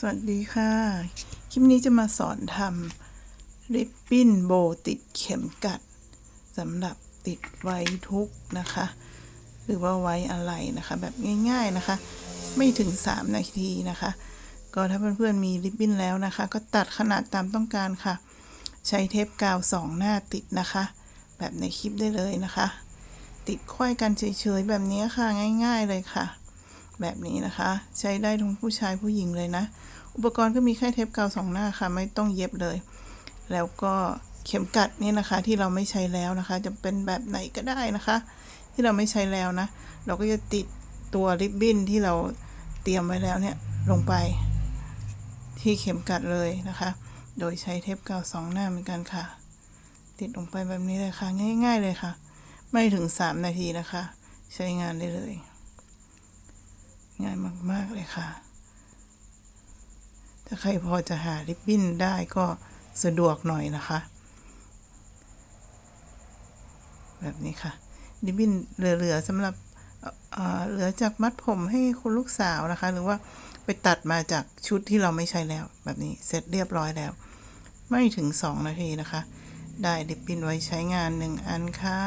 สวัสดีค่ะ คลิปนี้จะมาสอนทำริบบิ้นโบติดเข็มกัดสำหรับติดไว้ทุกนะคะ หรือว่าไว้อะไรนะคะ แบบง่ายๆนะคะ ไม่ถึง 3 นาทีนะคะ ก็ถ้าเพื่อนๆมีริบบิ้นแล้วนะคะ ก็ตัดขนาดตามต้องการค่ะ ใช้เทปกาวสองหน้าติดนะคะ แบบในคลิปได้เลยนะคะ ติดควยกันเฉยๆแบบนี้ค่ะง่าย ๆเลยค่ะ แบบนี้นะคะ ใช้ได้ทั้งผู้ชายผู้หญิงเลยนะ อุปกรณ์ก็มีแค่เทปกาวสองหน้าค่ะ ไม่ต้องเย็บเลย แล้วก็เข็มกัดนี่นะคะที่เราไม่ใช้แล้วนะคะ จะเป็นแบบไหนก็ได้นะคะ ที่เราไม่ใช้แล้วนะ เราก็จะติดตัวริบบิ้นที่เราเตรียมไว้แล้วเนี่ยลงไปที่เข็มกัดเลยนะคะ โดยใช้เทปกาวสองหน้าเหมือนกันค่ะ ติดลงไปแบบนี้เลยค่ะ ง่าย ๆ เลยค่ะ ไม่ถึง 3 นาทีนะคะ ใช้งานได้เลย ง่ายมาก ๆ เลยค่ะ ถ้าใครพอจะหาริบบิ้นได้ก็สะดวกหน่อยนะคะ แบบนี้ค่ะ ริบบิ้นเหลือๆสำหรับเหลือจากมัดผมให้คุณลูกสาวนะคะ หรือว่าไปตัดมาจากชุดที่เราไม่ใช้แล้ว แบบนี้เสร็จเรียบร้อยแล้ว ไม่ถึง 2 นาทีนะคะ ได้ริบบิ้นไว้ใช้งานหนึ่งอันค่ะ